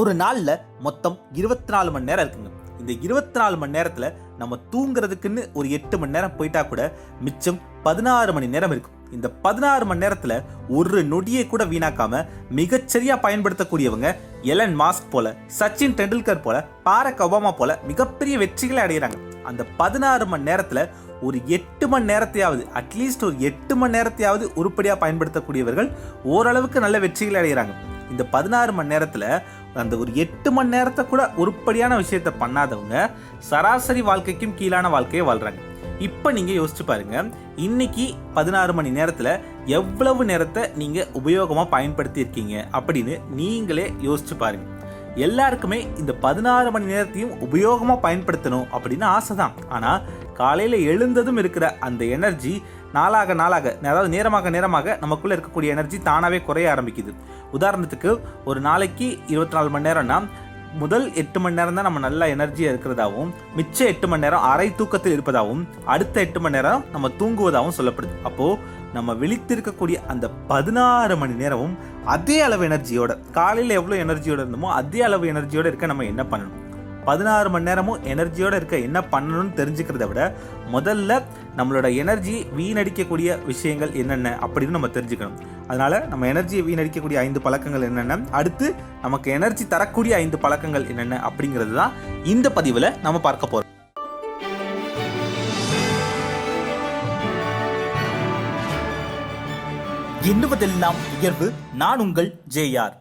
ஒரு நாளில் மொத்தம் இருபத்தி நாலு மணி நேரம் இருக்குங்க. இந்த இருபத்தி நாலு மணி நேரத்தில் நம்ம தூங்குறதுக்குன்னு ஒரு எட்டு மணி நேரம் போயிட்டா கூட மிச்சம் பதினாறு மணி நேரம் இருக்கும். இந்த பதினாறு மணி நேரத்தில் ஒரு நொடியை கூட வீணாக்காம மிகச்சரியா பயன்படுத்தக்கூடியவங்க எலன் மாஸ்க் போல சச்சின் டெண்டுல்கர் போல பாரக் ஒபாமா போல மிகப்பெரிய வெற்றிகளை அடைகிறாங்க அந்த பதினாறு மணி நேரத்தில் ஒரு எட்டு மணி நேரத்தையாவது அட்லீஸ்ட் ஒரு எட்டு மணி நேரத்தையாவது உருப்படியாக பயன்படுத்தக்கூடியவர்கள் ஓரளவுக்கு நல்ல வெற்றிகளை அடைகிறாங்க இந்த பதினாறு மணி நேரத்தில் அந்த ஒரு எட்டு மணி நேரத்தை கூட உருப்படியான விஷயத்த பண்ணாதவங்க சராசரி வாழ்க்கைக்கும் கீழான வாழ்க்கையை வாழ்கிறாங்க இப்போ நீங்கள் யோசிச்சு பாருங்க. இன்னைக்கு பதினாறு மணி நேரத்தில் எவ்வளவு நேரத்தை நீங்கள் உபயோகமாக பயன்படுத்தியிருக்கீங்க அப்படின்னு நீங்களே யோசிச்சு பாருங்க. எல்லாருக்குமே இந்த பதினாறு மணி நேரத்தையும் உபயோகமாக பயன்படுத்தணும் அப்படின்னு ஆசை தான் ஆனால் காலையில் எழுந்ததும் இருக்கிற அந்த எனர்ஜி நாளாக நாளாக அதாவது நேரமாக நேரமாக நமக்குள்ளே இருக்கக்கூடிய எனர்ஜி தானாகவே குறைய ஆரம்பிக்குது. உதாரணத்துக்கு ஒரு நாளைக்கு இருபத்தி நாலு மணி நேரம்னா முதல் எட்டு மணி நேரம் தான் நம்ம நல்ல எனர்ஜியாக இருக்கிறதாகவும் மிச்ச எட்டு மணி நேரம் அரை தூக்கத்தில் இருப்பதாகவும் அடுத்த எட்டு மணி நேரம் நம்ம தூங்குவதாகவும் சொல்லப்படுது. அப்போது நம்ம விழித்திருக்கக்கூடிய அந்த பதினாறு மணி நேரமும் அதே அளவு எனர்ஜியோட காலையில் எவ்வளோ எனர்ஜியோட இருந்தோமோ அதே அளவு எனர்ஜியோட இருக்க நம்ம என்ன பண்ணணும்? பதினாறு மணி நேரமும் எனர்ஜியோடு இருக்க என்ன பண்ணணும்னு தெரிஞ்சுக்கிறத விட முதல்ல நம்மளோட எனர்ஜி வீணடிக்கக்கூடிய விஷயங்கள் என்னென்ன அப்படின்னு நம்ம தெரிஞ்சுக்கணும். அதனால் நம்ம எனர்ஜியை வீணடிக்கக்கூடிய ஐந்து பழக்கங்கள் என்னென்ன? அடுத்து நமக்கு எனர்ஜி தரக்கூடிய ஐந்து பழக்கங்கள் என்னென்ன அப்படிங்கிறது தான் இந்த பதிவில் நம்ம பார்க்க போகிறோம் எண்ணுவதெல்லாம் உயர்வு. நான் உங்கள் ஜேஆர்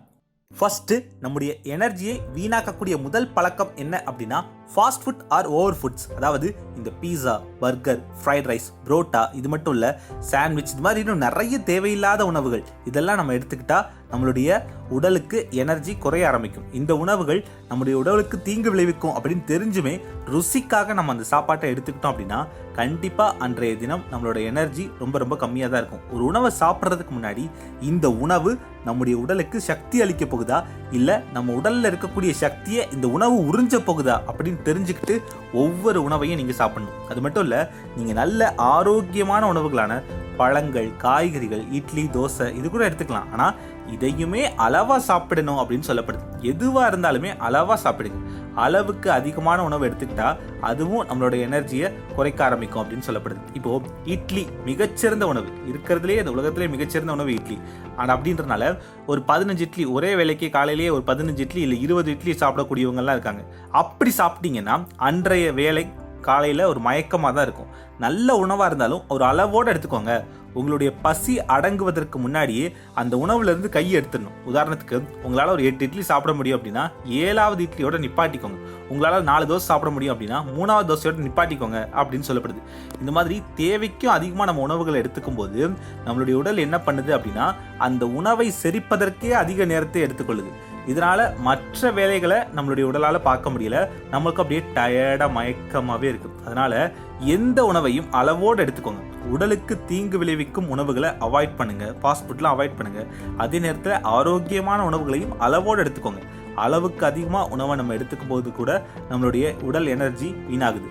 ஃபஸ்ட்டு நம்முடைய எனர்ஜியை வீணாக்கக்கூடிய முதல் பழக்கம் என்ன அப்படின்னா fast food or over foods அதாவது இந்த pizza burger fried rice parotta இது மட்டும் இல்லை சாண்ட்விச் இது மாதிரி இன்னும் நிறைய தேவையில்லாத உணவுகள். இதெல்லாம் நம்ம எடுத்துக்கிட்டால் நம்மளுடைய உடலுக்கு எனர்ஜி குறைய ஆரம்பிக்கும். இந்த உணவுகள் நம்முடைய உடலுக்கு தீங்கு விளைவிக்கும் அப்படின்னு தெரிஞ்சுமே ருசிக்காக நம்ம அந்த சாப்பாட்டை எடுத்துக்கிட்டோம் அப்படின்னா கண்டிப்பாக அன்றைய தினம் நம்மளோட எனர்ஜி ரொம்ப ரொம்ப கம்மியாக தான் இருக்கும். ஒரு உணவை சாப்பிட்றதுக்கு முன்னாடி இந்த உணவு நம்முடைய உடலுக்கு சக்தி அளிக்க போகுதா? இல்லை நம்ம உடலில் இருக்கக்கூடிய சக்தியை இந்த உணவு உறிஞ்ச போகுதா அப்படின்னு தெரிஞ்சுக்கிட்டு ஒவ்வொரு உணவையும் நீங்கள் சாப்பிடணும். அது மட்டும் இல்லை நீங்கள் நல்ல ஆரோக்கியமான உணவுகளான பழங்கள் காய்கறிகள் இட்லி தோசை இது கூட எடுத்துக்கலாம். ஆனால் இதையுமே அளவாக சாப்பிடணும் அப்படின்னு சொல்லப்படுது. எதுவாக இருந்தாலுமே அளவாக சாப்பிடுங்க. அளவுக்கு அதிகமான உணவு எடுத்துக்கிட்டா அதுவும் நம்மளோட எனர்ஜியை குறைக்க ஆரம்பிக்கும் அப்படின்னு சொல்லப்படுது. இப்போ இட்லி மிகச்சிறந்த உணவு. இருக்கிறதுலே இந்த உலகத்திலே மிகச்சிறந்த உணவு இட்லி. ஆனால் அப்படின்றனால ஒரு பதினஞ்சு இட்லி ஒரே வேலைக்கு காலையிலேயே ஒரு பதினஞ்சு இட்லி இல்லை இருபது இட்லி சாப்பிடக்கூடியவங்கலாம் இருக்காங்க. அப்படி சாப்பிட்டீங்கன்னா அன்றைய வேலை காலையில் ஒரு மயக்கமாக தான் இருக்கும். நல்ல உணவாக இருந்தாலும் ஒரு அளவோடு எடுத்துக்கோங்க. உங்களுடைய பசி அடங்குவதற்கு முன்னாடியே அந்த உணவுலேருந்து கையை எடுத்துடணும். உதாரணத்துக்கு உங்களால் ஒரு எட்டு இட்லி சாப்பிட முடியும் அப்படின்னா ஏழாவது இட்லியோட நிப்பாட்டிக்கோங்க. உங்களால் நாலு தோசை சாப்பிட முடியும் அப்படின்னா மூணாவது தோசையோட நிப்பாட்டிக்கோங்க அப்படின்னு சொல்லப்படுது. இந்த மாதிரி தேவைக்கும் அதிகமாக நம்ம உணவுகளை எடுத்துக்கும் போது நம்மளுடைய உடல் என்ன பண்ணுது அப்படின்னா அந்த உணவை செரிப்பதற்கே அதிக நேரத்தை எடுத்துக்கொள்ளுது. இதனால் மற்ற வேலைகளை நம்மளுடைய உடலால் பார்க்க முடியல. நம்மளுக்கு அப்படியே டயர்டாக மயக்கமாகவே இருக்கும் அதனால் எந்த உணவையும் அளவோடு எடுத்துக்கோங்க. உடலுக்கு தீங்கு விளைவிக்கும் உணவுகளை அவாய்ட் பண்ணுங்கள் ஃபாஸ்ட் ஃபுட்லாம் அவாய்ட் பண்ணுங்கள் அதே நேரத்தில் ஆரோக்கியமான உணவுகளையும் அளவோடு எடுத்துக்கோங்க. அளவுக்கு அதிகமாக உணவை நம்ம எடுத்துக்கும் போது கூட நம்மளுடைய உடல் எனர்ஜி வீணாகுது.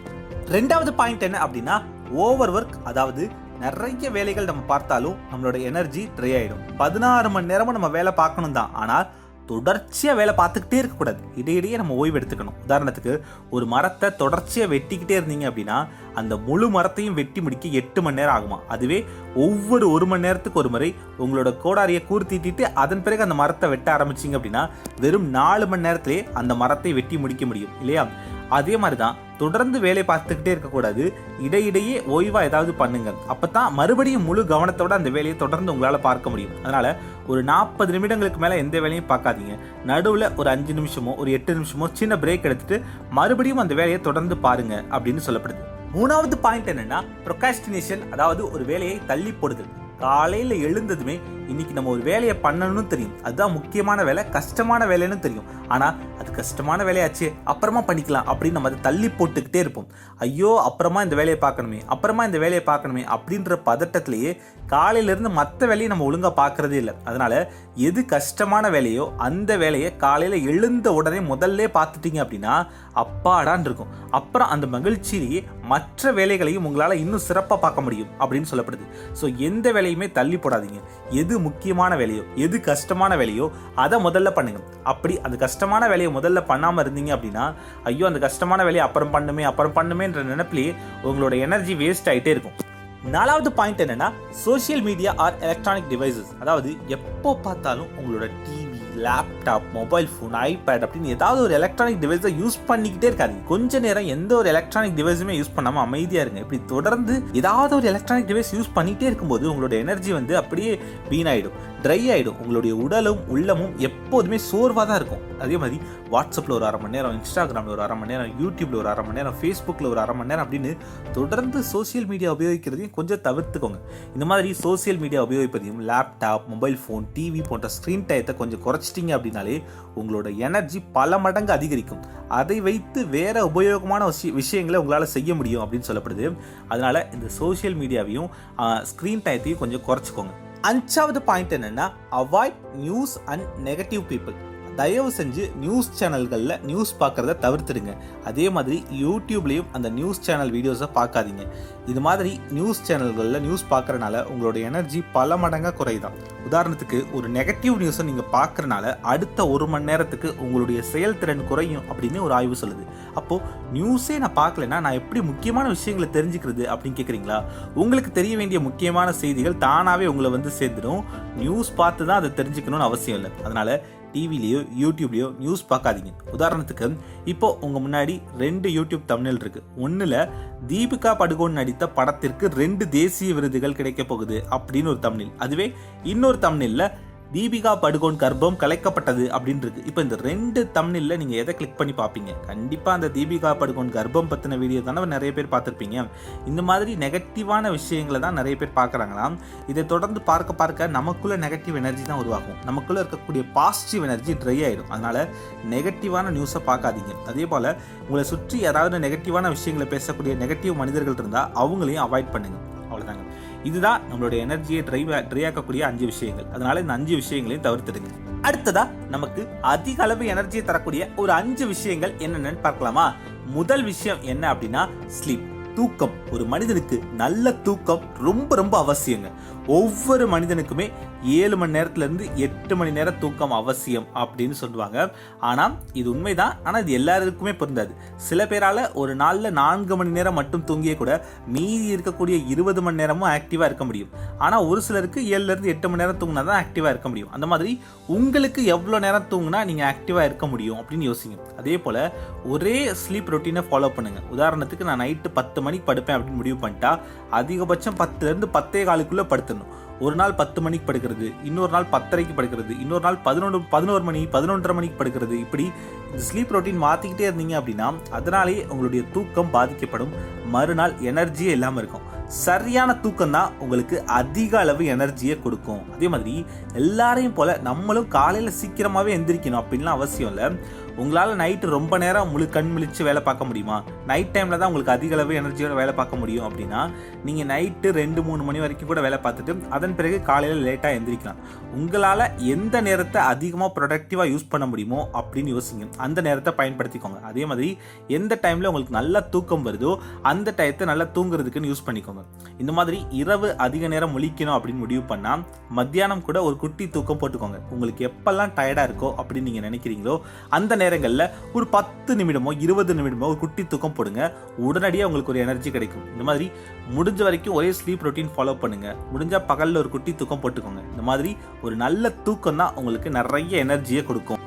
ரெண்டாவது பாயிண்ட் என்ன அப்படின்னா ஓவர் ஒர்க் அதாவது நிறைய வேலைகள் நம்ம பார்த்தாலும் நம்மளோட எனர்ஜி ட்ரை ஆகிடும் பதினாறு மணி நேரமும் நம்ம வேலை பார்க்கணும் தான் ஆனால் தொடர்ச்சியாக வேலை பார்த்துக்கிட்டே இருக்கக்கூடாது. இடையிடையே நம்ம ஓய்வு எடுத்துக்கணும். உதாரணத்துக்கு ஒரு மரத்தை தொடர்ச்சியாக வெட்டிக்கிட்டே இருந்தீங்க அப்படின்னா அந்த முழு மரத்தையும் வெட்டி முடிக்க எட்டு மணி நேரம் ஆகுமா? அதுவே ஒவ்வொரு ஒரு மணி நேரத்துக்கு ஒரு முறை உங்களோட கோடாரியை கூர்த்திட்டு அதன் பிறகு அந்த மரத்தை வெட்ட ஆரம்பிச்சிங்க அப்படின்னா வெறும் நாலு மணி நேரத்திலே அந்த மரத்தை வெட்டி முடிக்க முடியும். இல்லையா? அதே மாதிரி தான் தொடர்ந்து வேலை பார்த்துக்கிட்டே இருக்கக்கூடாது. இடையிடையே ஓய்வாக ஏதாவது பண்ணுங்க. அப்போ தான் மறுபடியும் முழு கவனத்தோட அந்த வேலையை தொடர்ந்து உங்களால் பார்க்க முடியும். அதனால் ஒரு நாற்பது நிமிடங்களுக்கு மேலே எந்த வேலையும் பார்க்காதீங்க. நடுவில் ஒரு அஞ்சு நிமிஷமோ ஒரு எட்டு நிமிஷமோ சின்ன பிரேக் எடுத்துட்டு மறுபடியும் அந்த வேலையை தொடர்ந்து பாருங்க அப்படின்னு சொல்லப்படுது. மூணாவது பாயிண்ட் என்னன்னா ப்ரொகாஸ்டினேஷன் அதாவது ஒரு வேலையை தள்ளி போடுதல். காலையில் எழுந்ததுமே இன்னைக்கு நம்ம ஒரு வேலையை பண்ணணும்னு தெரியும். அதுதான் முக்கியமான வேலை கஷ்டமான வேலைன்னு தெரியும். ஆனால் அது கஷ்டமான வேலையாச்சு அப்புறமா பண்ணிக்கலாம் அப்படின்னு நம்ம அதை தள்ளி போட்டுக்கிட்டே இருப்போம். ஐயோ அப்புறமா இந்த வேலையை பார்க்கணுமே அப்புறமா இந்த வேலையை பார்க்கணுமே அப்படின்ற பதட்டத்திலேயே காலையிலேருந்து மற்ற வேலையை நம்ம ஒழுங்காக பார்க்குறதே இல்லை. அதனால் எது கஷ்டமான வேலையோ அந்த வேலையை காலையில் எழுந்த உடனே முதல்ல பார்த்துட்டீங்க அப்படின்னா அப்பாடான் இருக்கும். அப்புறம் அந்த மகிழ்ச்சியிலேயே மற்ற வேலைகளையும் உங்களால் இன்னும் சிறப்பாக பார்க்க முடியும் அப்படின்னு சொல்லப்படுது. ஸோ எந்த வேலையுமே தள்ளி போடாதீங்க. எது எது முக்கியமான வேலையோ எது கஷ்டமான வேலையோ அதை முதல்ல பண்ணுங்க. அப்படி அந்த கஷ்டமான வேலையை முதல்ல பண்ணாமல் இருந்தீங்க அப்படின்னா ஐயோ அந்த கஷ்டமான வேலையை அப்புறம் பண்ணுமே அப்புறம் பண்ணுமேன்ற நினைப்பிலேயே உங்களோட எனர்ஜி வேஸ்ட் ஆகிட்டே இருக்கும். நாலாவது பாயிண்ட் என்னன்னா social media or electronic devices அதாவது எப்போ பார்த்தாலும் உங்களோட TV laptop mobile phone iPad அப்படின்னு ஏதாவது ஒரு எலக்ட்ரானிக் டிவைஸை யூஸ் பண்ணிக்கிட்டே இருக்காது கொஞ்ச நேரம் எந்த ஒரு எலக்ட்ரானிக் டிவைஸுமே யூஸ் பண்ணாமல் அமைதியாக இருங்க. இப்படி தொடர்ந்து ஏதாவது ஒரு எலக்ட்ரானிக் டிவைஸ் யூஸ் பண்ணிகிட்டே இருக்கும்போது உங்களோட எனர்ஜி வந்து அப்படியே வீணாயிடும். ட்ரை ஆகிடும் உங்களுடைய உடலும் உள்ளமும் எப்போதுமே சோர்வாக தான் இருக்கும். அதே மாதிரி வாட்ஸ்அப்பில் ஒரு அரை மணி நேரம் இன்ஸ்டாகிராமில் ஒரு அரை மணி நேரம் யூடியூப்பில் ஒரு அரை மணி நேரம் ஃபேஸ்புக்கில் ஒரு அரை மணி நேரம் அப்படின்னு தொடர்ந்து சோஷியல் மீடியா உபயோகிக்கிறதையும் கொஞ்சம் தவிர்த்துக்கோங்க. இந்த மாதிரி சோஷியல் மீடியா உபயோகிப்பதையும் லேப்டாப் மொபைல் ஃபோன் டிவி போன்ற ஸ்க்ரீன் டயத்தை கொஞ்சம் குறைச்சி குறைச்சிட்டிங்க அப்படின்னாலே உங்களோட எனர்ஜி பல மடங்கு அதிகரிக்கும். அதை வைத்து வேற உபயோகமான விஷய- விஷயங்களை உங்களால் செய்ய முடியும் அப்படின்னு சொல்லப்படுது. அதனால இந்த சோஷியல் மீடியாவையும் ஸ்க்ரீன் டயத்தையும் கொஞ்சம் குறைச்சிக்கோங்க. அஞ்சாவது பாயிண்ட் என்னென்னா avoid news and negative people தயவு செஞ்சு நியூஸ் சேனல்களில் நியூஸ் பார்க்குறத தவிர்த்துடுங்க. அதே மாதிரி யூடியூப்லேயும் அந்த நியூஸ் சேனல் வீடியோஸை பார்க்காதீங்க இது மாதிரி நியூஸ் சேனல்களில் நியூஸ் பார்க்குறனால உங்களோட எனர்ஜி பல மடங்காக குறையுதான் உதாரணத்துக்கு ஒரு நெகட்டிவ் நியூஸை நீங்கள் பார்க்குறனால அடுத்த ஒரு மணி நேரத்துக்கு உங்களுடைய செயல்திறன் குறையும் அப்படின்னு ஒரு ஆய்வு சொல்லுது. அப்போது நியூஸே நான் பார்க்கலன்னா நான் எப்படி முக்கியமான விஷயங்களை தெரிஞ்சுக்கிறது அப்படின்னு கேட்குறீங்களா உங்களுக்கு தெரிய வேண்டிய முக்கியமான செய்திகள் தானாகவே உங்களை வந்து சேர்ந்துடும் நியூஸ் பார்த்து தான் அதை தெரிஞ்சுக்கணும்னு அவசியம் இல்லை. அதனால் டிவிலேயோ யூடியூப்லேயோ நியூஸ் பார்க்காதீங்க. உதாரணத்துக்கு இப்போ உங்கள் முன்னாடி ரெண்டு யூடியூப் தமிழ் இருக்கு. ஒன்றில் தீபிகா படுகோன் நடித்த படத்திற்கு ரெண்டு தேசிய விருதுகள் கிடைக்க போகுது அப்படின்னு ஒரு தமிழில் அதுவே இன்னொரு தமிழில் தீபிகா படுகோன் கர்ப்பம் கலைக்கப்பட்டது அப்படின்னு இருக்கு இப்போ இந்த ரெண்டு தமிழில் நீங்கள் எதை கிளிக் பண்ணி பார்ப்பீங்க? கண்டிப்பாக அந்த தீபிகா படுகோன் கர்ப்பம் பற்றின வீடியோ தானே நிறைய பேர் பார்த்துருப்பீங்க. இந்த மாதிரி நெகட்டிவான விஷயங்களை தான் நிறைய பேர் பார்க்குறாங்களாம். இதை தொடர்ந்து பார்க்க பார்க்க நமக்குள்ளே நெகட்டிவ் எனர்ஜி தான் உருவாகும். நமக்குள்ளே இருக்கக்கூடிய பாசிட்டிவ் எனர்ஜி ட்ரை ஆகிடும் அதனால் நெகட்டிவான நியூஸை பார்க்காதீங்க. அதே போல் உங்களை சுற்றி ஏதாவது நெகட்டிவான விஷயங்களை பேசக்கூடிய நெகட்டிவ் மனிதர்கள் இருந்தால் அவங்களையும் அவாய்ட் பண்ணுங்க. அவ்வளோதாங்க இதுதான் நம்மளுடைய எனர்ஜியை ட்ரை ட்ரை ஆக்கக்கூடிய அஞ்சு விஷயங்கள். அதனால இந்த அஞ்சு விஷயங்களையும் தவிர்த்துடுங்க. அடுத்ததா நமக்கு அதிக அளவு எனர்ஜியை தரக்கூடிய ஒரு அஞ்சு விஷயங்கள் என்னென்னு பார்க்கலாமா? முதல் விஷயம் என்ன அப்படின்னா ஸ்லீப் தூக்கம். ஒரு மனிதனுக்கு நல்ல தூக்கம் ரொம்ப ரொம்ப அவசியங்க. ஒவ்வொரு மனிதனுக்குமே ஏழு மணி நேரத்துலேருந்து எட்டு மணி நேரம் தூக்கம் அவசியம் அப்படின்னு சொல்லுவாங்க. ஆனால் இது உண்மைதான். ஆனால் இது எல்லாருக்குமே பொருந்தாது. சில பேரால் ஒரு நாளில் நான்கு மணி நேரம் மட்டும் தூங்கியே கூட மீதி இருக்கக்கூடிய இருபது மணி நேரமும் ஆக்டிவாக இருக்க முடியும். ஆனால் ஒரு சிலருக்கு ஏழுலேருந்து எட்டு மணி நேரம் தூங்கினா தான் ஆக்டிவாக இருக்க முடியும். அந்த மாதிரி உங்களுக்கு எவ்வளோ நேரம் தூங்கினா நீங்கள் ஆக்டிவாக இருக்க முடியும் அப்படின்னு யோசிங்க. அதே போல் ஒரே ஸ்லீப் ரொட்டீனை ஃபாலோ பண்ணுங்கள் உதாரணத்துக்கு நான் நைட்டு பத்து மணிக்கு படுப்பேன் அப்படின்னு முடிவு பண்ணிட்டா அதிகபட்சம் பத்துலேருந்து பத்தே காலுக்குள்ளே படுத்துடணும். ஒரு நாள் பத்து மணிக்கு படுக்கிறது இன்னொரு நாள் பத்தரைக்கு படுக்கிறது இன்னொரு நாள் பதினொன்று பதினோரு மணி பதினொன்றரை மணிக்கு படுக்கிறது. இப்படி இந்த ஸ்லீப் ரொட்டீன் மாற்றிக்கிட்டே இருந்தீங்க அப்படின்னா அதனாலேயே உங்களுடைய தூக்கம் பாதிக்கப்படும். மறுநாள் எனர்ஜியே இல்லாமல் இருக்கும். சரியான தூக்கம் தான் உங்களுக்கு அதிக அளவு எனர்ஜியை கொடுக்கும். அதே மாதிரி எல்லாரையும் போல நம்மளும் காலையில் சீக்கிரமாகவே எந்திரிக்கணும் அப்படின்லாம் அவசியம் இல்லை. உங்களால் நைட்டு ரொம்ப நேரம் முழு கண் முழிச்சு வேலை பார்க்க முடியுமா? நைட் டைமில் தான் உங்களுக்கு அதிக அளவு எனர்ஜியோட வேலை பார்க்க முடியும் அப்படின்னா நீங்கள் நைட்டு ரெண்டு மூணு மணி வரைக்கும் கூட வேலை பார்த்துட்டு அதன் பிறகு காலையில் லேட்டாக எந்திரிக்கலாம். உங்களால் எந்த நேரத்தை அதிகமாக ப்ரொடக்டிவாக யூஸ் பண்ண முடியுமோ அப்படின்னு யோசிங்க. அந்த நேரத்தை பயன்படுத்திக்கோங்க. அதே மாதிரி எந்த டைமில் உங்களுக்கு நல்லா தூக்கம் வருதோ அந்த டயத்தை நல்லா தூங்குறதுக்குன்னு யூஸ் பண்ணிக்கோங்க. இந்த மாதிரி இரவு அதிக நேரம் முழிக்கணும் அப்படின்னு முடிவு பண்ணால் மத்தியானம் கூட ஒரு குட்டி தூக்கம் போட்டுக்கோங்க. உங்களுக்கு எப்பெல்லாம் டயர்டாக இருக்கோ அப்படின்னு நீங்கள் நினைக்கிறீங்களோ அந்த நேரங்களில் ஒரு பத்து நிமிடமோ இருபது நிமிடமோ ஒரு குட்டி தூக்கம் போடுங்க. உடனடியாக உங்களுக்கு ஒரு எனர்ஜி கிடைக்கும். இந்த மாதிரி முடிஞ்ச வரைக்கும் ஒரே ஸ்லீப் ரொட்டீன் ஃபாலோ பண்ணுங்க. முடிஞ்சா பகலில் ஒரு குட்டி தூக்கம் போட்டுக்கோங்க. இந்த மாதிரி ஒரு நல்ல தூக்கம் தான் உங்களுக்கு நிறைய எனர்ஜியை கொடுக்கும்.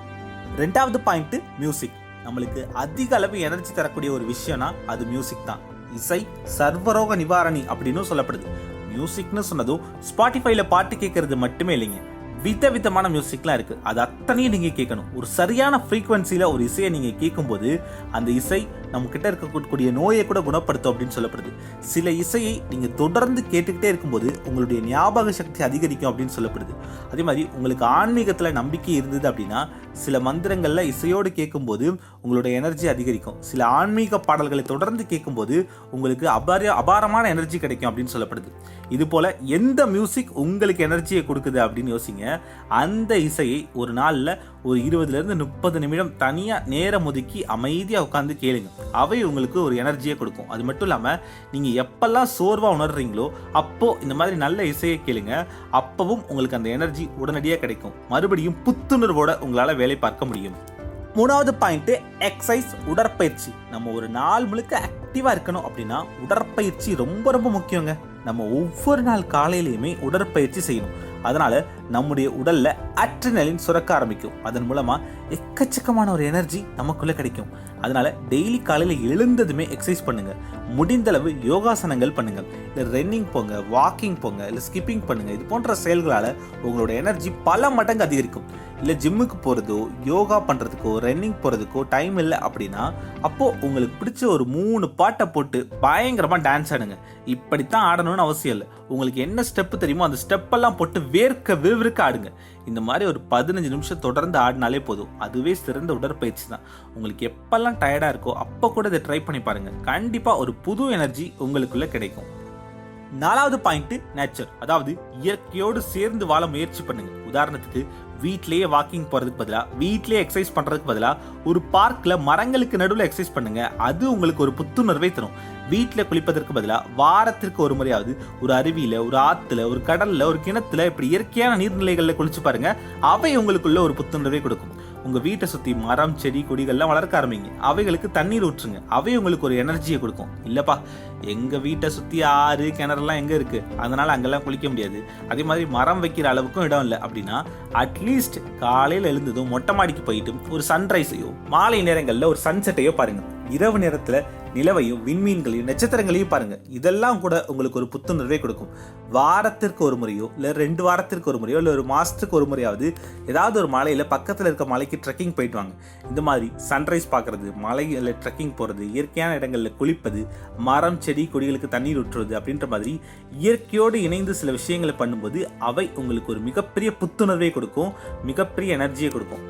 ரெண்டாவது பாயிண்ட்டு மியூசிக் நம்மளுக்கு அதிக அளவு எனர்ஜி தரக்கூடிய ஒரு விஷயம்னா அது மியூசிக் தான். இசை சர்வரோக நிவாரணி அப்படின்னு சொல்லப்படுது. மியூசிக்னு சொன்னதும் ஸ்பாட்டிஃபைல பாட்டு கேட்கறது மட்டுமே இல்லைங்க. விதவிதமான மியூசிக்லாம் இருக்குது அது அத்தனையும் நீங்கள் கேட்கணும். ஒரு சரியான ஃப்ரீக்குவென்சியில் ஒரு இசையை நீங்கள் கேட்கும்போது அந்த இசை நம்ம கிட்ட இருக்கக்கூடிய நோயை கூட குணப்படுத்தும் அப்படின்னு சொல்லப்படுது. சில இசையை நீங்கள் தொடர்ந்து கேட்டுக்கிட்டே இருக்கும்போது உங்களுடைய ஞாபக சக்தி அதிகரிக்கும் அப்படின்னு சொல்லப்படுது. அதே மாதிரி உங்களுக்கு ஆன்மீகத்தில் நம்பிக்கை இருந்தது அப்படின்னா சில மந்திரங்களில் இசையோடு கேட்கும்போது உங்களுடைய எனர்ஜி அதிகரிக்கும். சில ஆன்மீக பாடல்களை தொடர்ந்து கேட்கும்போது உங்களுக்கு அபார அபாரமான எனர்ஜி கிடைக்கும் அப்படின்னு சொல்லப்படுது. இது போல எந்த மியூசிக் உங்களுக்கு எனர்ஜியை கொடுக்குது அப்படின்னு யோசிங்க. அந்த இசையை ஒரு நாளில் ஒரு இருபதுலேருந்து முப்பது நிமிடம் தனியாக நேரம் ஒதுக்கி அமைதியாக உட்காந்து கேளுங்க. அவை உங்களுக்கு ஒரு எனர்ஜியை கொடுக்கும். அது மட்டும் இல்லாமல் நீங்கள் எப்பெல்லாம் சோர்வாக உணர்றீங்களோ அப்போது இந்த மாதிரி நல்ல இசையை கேளுங்க. அப்பவும் உங்களுக்கு அந்த எனர்ஜி உடனடியாக கிடைக்கும். மறுபடியும் புத்துணர்வோட உங்களால் வேலை பார்க்க முடியும். மூணாவது பாயிண்ட்டு எக்ஸசைஸ் உடற்பயிற்சி. நம்ம ஒரு நாள் முழுக்க ஆக்டிவாக இருக்கணும் அப்படின்னா உடற்பயிற்சி ரொம்ப ரொம்ப முக்கியங்க. நம்ம ஒவ்வொரு நாள் காலையிலையுமே உடற்பயிற்சி செய்யணும். அதனால் நம்முடைய உடலில் அட்ரினலின் சுரக்க ஆரம்பிக்கும். அதன் மூலமாக எக்கச்சக்கமான ஒரு எனர்ஜி நமக்குள்ளே கிடைக்கும். அதனால டெய்லி காலையில் எழுந்ததுமே எக்ஸசைஸ் பண்ணுங்கள் முடிந்தளவு யோகாசனங்கள் பண்ணுங்கள் இல்லை ரன்னிங் போங்க வாக்கிங் போங்க இல்லை ஸ்கிப்பிங் பண்ணுங்கள் இது போன்ற செயல்களால் உங்களோட எனர்ஜி பல மடங்கு அதிகரிக்கும். இல்லை ஜிம்முக்கு போகிறதோ யோகா பண்ணுறதுக்கோ ரன்னிங் போகிறதுக்கோ டைம் இல்லை அப்படின்னா அப்போது உங்களுக்கு பிடிச்ச ஒரு மூணு பாட்டை போட்டு பயங்கரமாக டான்ஸ் ஆடுங்க. இப்படித்தான் ஆடணும்னு அவசியம் இல்லை. உங்களுக்கு என்ன ஸ்டெப்பு தெரியுமோ அந்த ஸ்டெப்பெல்லாம் போட்டு வேர்க்க விறுவிறுக்க ஆடுங்க. இந்த மாதிரி ஒரு பதினஞ்சு நிமிஷம் தொடர்ந்து ஆடினாலே போதும். அதுவே சிறந்த உடற்பயிற்சி தான். உங்களுக்கு எப்பெல்லாம் டயர்டாக இருக்கோ அப்போ கூட இதை ட்ரை பண்ணி பாருங்கள் கண்டிப்பாக ஒரு புது எனர்ஜி உங்களுக்குள்ளே கிடைக்கும். நாலாவது பாயிண்ட் நேச்சர் அதாவது இயற்கையோடு சேர்ந்து வாழ முயற்சி பண்ணுங்க. உதாரணத்துக்கு வீட்லயே வாக்கிங் போறதுக்கு பதிலாக வீட்லயே எக்ஸசைஸ் பண்றதுக்கு பதிலாக ஒரு பார்க்ல மரங்களுக்கு நடுவில் எக்ஸசைஸ் பண்ணுங்க. அது உங்களுக்கு ஒரு புத்துணர்வை தரும். வீட்டில் குளிப்பதற்கு பதிலாக வாரத்திற்கு ஒரு முறையாவது ஒரு அருவியில் ஒரு ஆற்றுல ஒரு கடலில் ஒரு கிணத்துல இப்படி இயற்கையான நீர்நிலைகளில் குளிச்சு பாருங்க. அவை உங்களுக்குள்ள ஒரு புத்துணர்வை கொடுக்கும். உங்கள் வீட்டை சுற்றி மரம் செடி கொடிகள்லாம் வளர்க்க ஆரம்பிங்க. அவைகளுக்கு தண்ணீர் ஊற்றுங்க. அவை உங்களுக்கு ஒரு எனர்ஜியை கொடுக்கும். இல்லைப்பா எங்கள் வீட்டை சுற்றி ஆறு கிணறுலாம் எங்கே இருக்குது அதனால் அங்கெல்லாம் குளிக்க முடியாது. அதே மாதிரி மரம் வைக்கிற அளவுக்கும் இடம் இல்லை. அப்படின்னா அட்லீஸ்ட் காலையில் எழுந்ததும் மொட்டை மாடிக்கு போயிட்டு ஒரு சன்ரைஸையோ மாலை நேரங்களில் ஒரு சன்செட்டையோ பாருங்கள் இரவு நேரத்தில் நிலவையும் விண்மீன்களையும் நட்சத்திரங்களையும் பாருங்கள் இதெல்லாம் கூட உங்களுக்கு ஒரு புத்துணர்வை கொடுக்கும். வாரத்திற்கு ஒரு முறையோ இல்லை ரெண்டு வாரத்திற்கு ஒரு முறையோ இல்லை ஒரு மாதத்துக்கு ஒரு முறையாவது ஏதாவது ஒரு மலையில் பக்கத்தில் இருக்க மலைக்கு ட்ரெக்கிங் போயிட்டு வாங்க. இந்த மாதிரி சன்ரைஸ் பார்க்குறது மலையில் ட்ரெக்கிங் போகிறது இயற்கையான இடங்களில் குளிப்பது மரம் செடி கொடிகளுக்கு தண்ணீர் ஊற்றுவது அப்படின்ற மாதிரி இயற்கையோடு இணைந்து சில விஷயங்களை பண்ணும்போது அவை உங்களுக்கு ஒரு மிகப்பெரிய புத்துணர்வை கொடுக்கும் மிகப்பெரிய எனர்ஜியை கொடுக்கும்.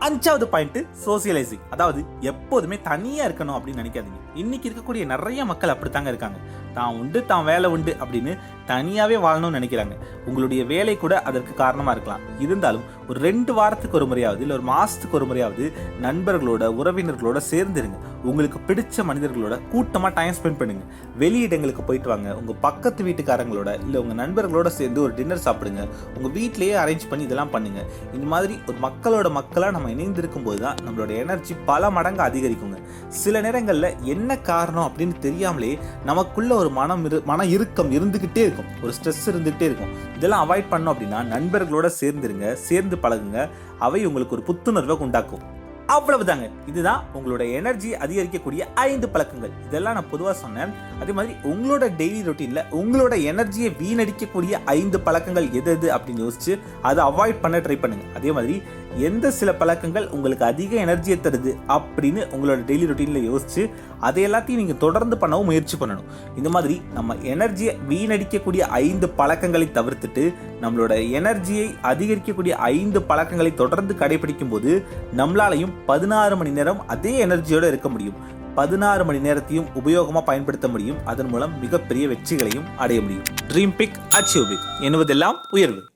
அஞ்சாவது பாயிண்ட் சோசியலைசிங் அதாவது எப்போதுமே தனியா இருக்கணும் அப்படின்னு நினைக்காதீங்க. இன்னைக்கு இருக்கக்கூடிய நிறைய மக்கள் அப்படித்தாங்க இருக்காங்க. தான் உண்டு தான் வேலை உண்டு அப்படின்னு தனியாகவே வாழணும்னு நினைக்கிறாங்க. உங்களுடைய வேலை கூட அதற்கு காரணமாக இருக்கலாம். இருந்தாலும் ஒரு ரெண்டு வாரத்துக்கு ஒரு முறையாவது இல்லை ஒரு மாதத்துக்கு ஒரு முறையாவது நண்பர்களோட உறவினர்களோட சேர்ந்துருங்க. உங்களுக்கு பிடிச்ச மனிதர்களோட கூட்டமாக டைம் ஸ்பெண்ட் பண்ணுங்க. வெளியிடங்களுக்கு போயிட்டு வாங்க. உங்கள் பக்கத்து வீட்டுக்காரங்களோட இல்லை உங்கள் நண்பர்களோட சேர்ந்து ஒரு டின்னர் சாப்பிடுங்க. உங்கள் வீட்டிலேயே அரேஞ்ச் பண்ணி இதெல்லாம் பண்ணுங்க. இந்த மாதிரி ஒரு மக்களோட மக்களாக நம்ம இணைந்திருக்கும் போது தான் நம்மளோட எனர்ஜி பல மடங்கு அதிகரிக்குங்க. சில நேரங்களில் என்ன காரணம் அப்படின்னு தெரியாமலே நமக்குள்ள ஒரு மனம் இரு மன இறுக்கம் இருந்துக்கிட்டே இருக்கும். ஒரு ஸ்ட்ரெஸ் இருந்துகிட்டே இருக்கும். இதெல்லாம் அவாய்ட் பண்ணோம் அப்படின்னா நண்பர்களோட சேர்ந்துருங்க சேர்ந்து பழகுங்க. அவை உங்களுக்கு ஒரு புத்துணர்வை உண்டாக்கும். அவ்வளவுதாங்க. இதுதான் உங்களோட எனர்ஜி அதிகரிக்கக்கூடிய ஐந்து பழக்கங்கள். இதெல்லாம் நான் பொதுவாக சொன்னேன். அதே மாதிரி உங்களோட டெய்லி ரொட்டீனில் உங்களோட எனர்ஜியை வீணடிக்கக்கூடிய ஐந்து பழக்கங்கள் எது எது அப்படின்னு யோசிச்சு அதை அவாய்ட் பண்ண ட்ரை பண்ணுங்க. அதே மாதிரி எந்த சில பழக்கங்கள் உங்களுக்கு அதிக எனர்ஜியை தருது அப்படின்னு உங்களோட டெய்லி ரொட்டீனில் யோசிச்சு அதை எல்லாத்தையும் நீங்கள் தொடர்ந்து பண்ணவும் முயற்சி பண்ணணும். இந்த மாதிரி நம்ம எனர்ஜியை வீணடிக்கக்கூடிய ஐந்து பழக்கங்களை தவிர்த்துட்டு நம்மளோட எனர்ஜியை அதிகரிக்கக்கூடிய ஐந்து பழக்கங்களை தொடர்ந்து கடைபிடிக்கும் போது நம்மளாலையும் பதினாறு மணி நேரம் அதே எனர்ஜியோடு இருக்க முடியும். பதினாறு மணி நேரத்தையும் உபயோகமாக பயன்படுத்த முடியும். அதன் மூலம் மிகப்பெரிய வெற்றிகளையும் அடைய முடியும். ட்ரீம் பிக் அச்சீவ் பிக் என்பதெல்லாம் உயர்வு.